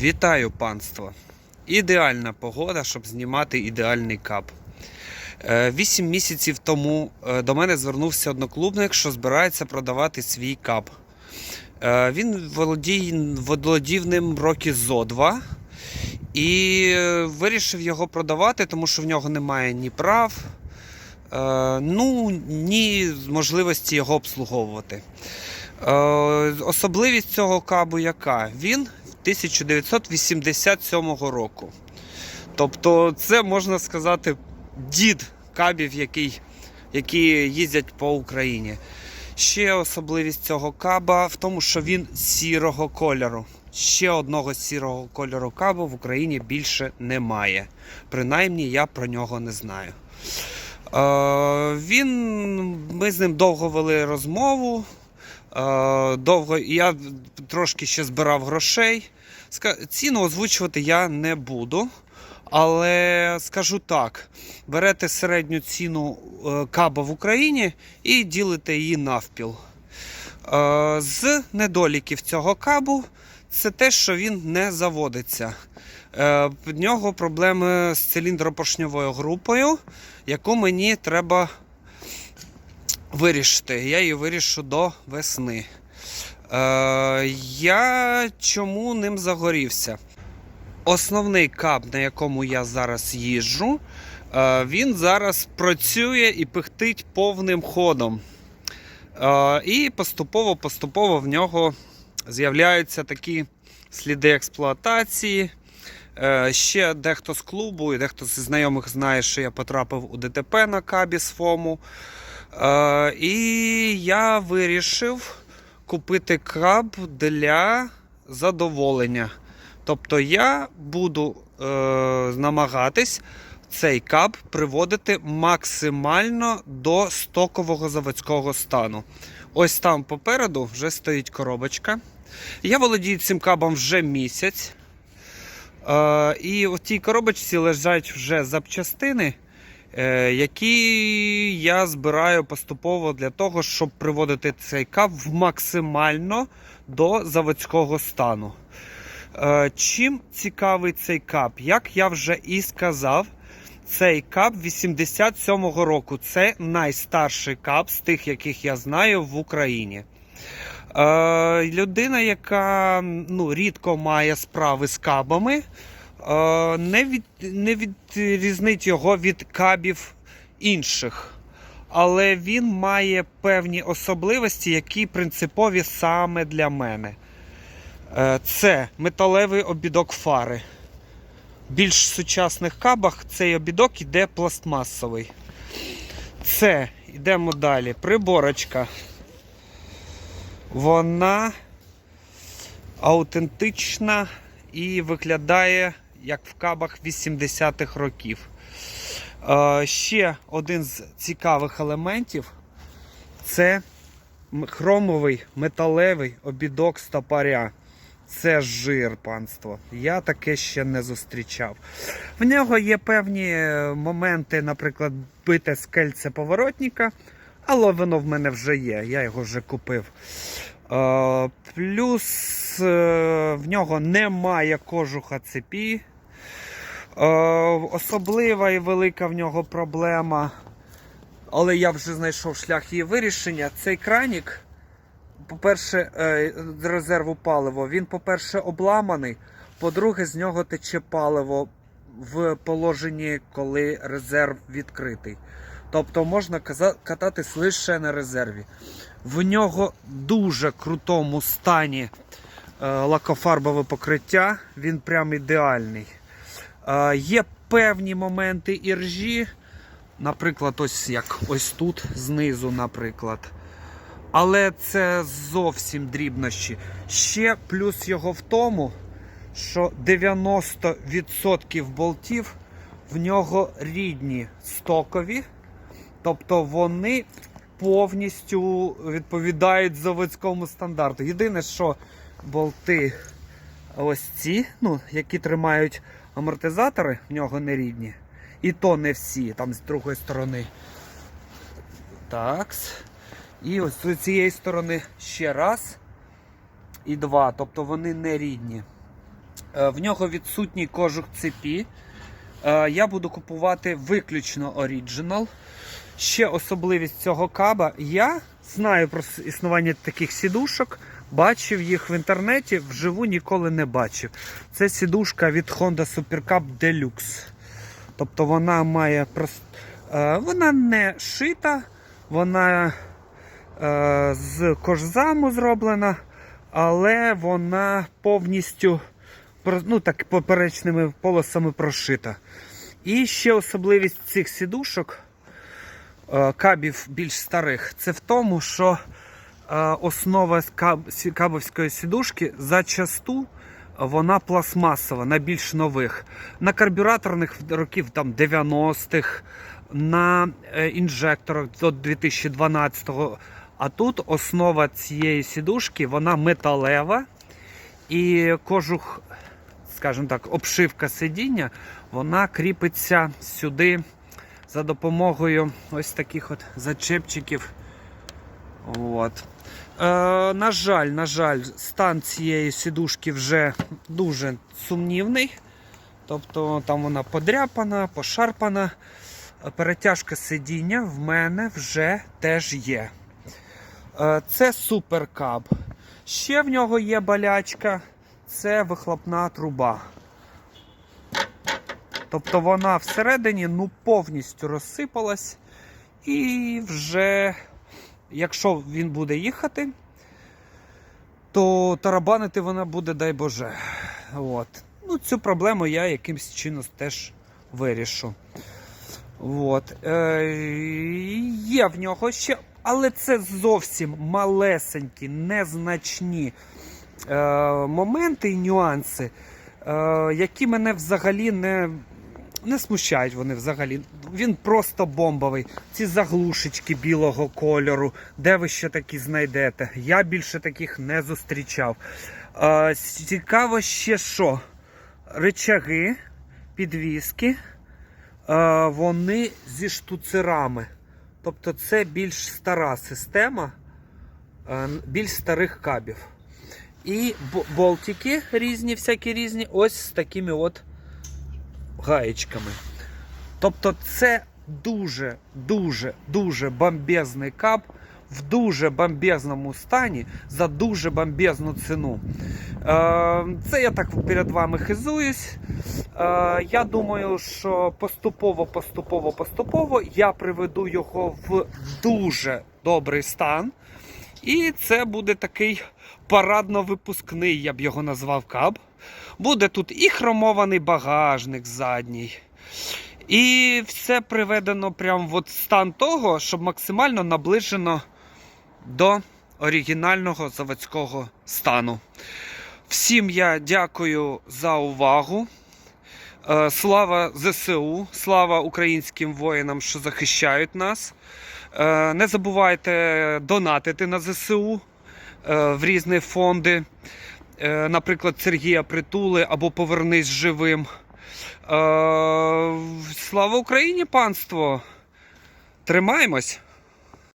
Вітаю панство! Ідеальна погода, щоб знімати ідеальний кап. Е, Вісім місяців тому е, до мене звернувся одноклубник, що збирається продавати свій кап. Е, Він володіє, володів ним роки зо два і вирішив його продавати, тому що в нього немає ні прав, ну, ні можливості його обслуговувати. Особливість цього кабу яка? Він 1987 року. Тобто, це можна сказати дід кабів, який, які їздять по Україні. Ще особливість цього каба в тому, що він сірого кольору. Ще одного сірого кольору кабу в Україні більше немає. Принаймні я про нього не знаю. Е, він, ми з ним довго вели розмову. Е, довго я трошки ще збирав грошей. Ціну озвучувати я не буду. Але скажу так: берете середню ціну е, каба в Україні і ділите її навпіл. Е, З недоліків цього кабу це те, що він не заводиться. В нього проблеми з циліндропоршньовою групою, яку мені треба вирішити. Я її вирішу до весни. Е, я чому ним загорівся? Основний кап, на якому я зараз їжджу, е, він зараз працює і пихтить повним ходом. Е, І поступово-поступово в нього з'являються такі сліди експлуатації. Е, Ще дехто з клубу і дехто зі знайомих знає, що я потрапив у ДТП на кабі з ФОМу. Е, І я вирішив купити каб для задоволення. Тобто я буду е, намагатись цей каб приводити максимально до стокового заводського стану. Ось там попереду вже стоїть коробочка. Я володію цим кабом вже місяць. Е, і в цій коробочці лежать вже запчастини, які я збираю поступово для того, щоб приводити цей каб в максимально до заводського стану. Е, Чим цікавий цей кап? Як я вже і сказав, цей кап 87-го року. Це найстарший кап з тих, яких я знаю в Україні. Е, людина, яка ну, рідко має справи з кабами, е, не, від, не відрізнить його від кабів інших. Але він має певні особливості, які принципові саме для мене. Е, Це металевий обідок фари. В більш сучасних кабах цей обідок іде пластмасовий. Це, йдемо далі. Приборочка. Вона аутентична і виглядає як в кабах 80-х років. Е, Ще один з цікавих елементів це хромовий металевий обідок стопаря. Це жир, панство. Я таке ще не зустрічав. В нього є певні е, моменти, наприклад, бите скельце поворотника, але воно в мене вже є, я його вже купив. Е, плюс е, в нього немає кожуха цепі. Е, особлива і велика в нього проблема. Але я вже знайшов шлях її вирішення. Цей кранік, по-перше, е, резерву паливо, він, по-перше, обламаний. По-друге, з нього тече паливо в положенні, коли резерв відкритий. Тобто можна кататись лише на резерві. В нього дуже крутому стані е, лакофарбове покриття, він прям ідеальний. Є певні моменти іржі, наприклад, ось як ось тут знизу, наприклад. Але це зовсім дрібнощі. Ще плюс його в тому, що 90% болтів в нього рідні стокові, тобто вони повністю відповідають заводському стандарту. Єдине, що болти ось ці, ну, які тримають амортизатори, в нього не рідні. І то не всі, там з другої сторони. Такс. І ось з цієї сторони ще раз і два. Тобто вони не рідні. Е, В нього відсутній кожух цепі. Е, Я буду купувати виключно оріджинал. Ще особливість цього каба. Я знаю про існування таких сідушок, бачив їх в інтернеті, вживу ніколи не бачив. Це сідушка від Honda Super Cup Deluxe. Тобто вона має прос- е, вона не шита, вона е, з кожзаму зроблена, але вона повністю ну, так, поперечними полосами прошита. І ще особливість цих сідушок, е, кабів більш старих, це в тому, що основа кабовської сідушки зачасту вона пластмасова на більш нових. На карбюраторних років там 90-х, на е, інжекторах до 2012-го. А тут основа цієї сідушки вона металева і кожух, скажімо так, обшивка сидіння, вона кріпиться сюди за допомогою ось таких от зачепчиків. От. Е, на жаль, на жаль, стан цієї сідушки вже дуже сумнівний. Тобто там вона подряпана, пошарпана. Перетяжка сидіння в мене вже теж є. Е, Це суперкаб. Ще в нього є болячка, це вихлопна труба. Тобто вона всередині ну, повністю розсипалась. І вже, якщо він буде їхати, то тарабанити вона буде, дай Боже. От. Ну, цю проблему я якимось чином теж вирішу. От. Е, є в нього ще, але це зовсім малесенькі, незначні е, моменти і нюанси, е, які мене взагалі не, не смущають. Вони взагалі. Він просто бомбовий. Ці заглушечки білого кольору, де ви ще такі знайдете? Я більше таких не зустрічав. Е, цікаво ще що? Ричаги, підвіски. Е, вони зі штуцерами. Тобто це більш стара система, е, більш старих кабів. І болтики різні, всякі різні, ось з такими от гаєчками. Тобто це дуже, дуже, бомбезний каб в дуже бомбезному стані за дуже бомбезну ціну. Е, Це я так перед вами хизуюсь. Е, Я думаю, що поступово, поступово, поступово я приведу його в дуже добрий стан. І це буде такий парадно-випускний, я б його назвав каб. Буде тут і хромований багажник задній. І все приведено прямо в стан того, щоб максимально наближено до оригінального заводського стану. Всім я дякую за увагу. Е, Слава ЗСУ, слава українським воїнам, що захищають нас. Е, Не забувайте донатити на ЗСУ е, в різні фонди. Е, Наприклад, Сергія Притули або Повернись живим. Е, Слава Україні, панство! Тримаємось!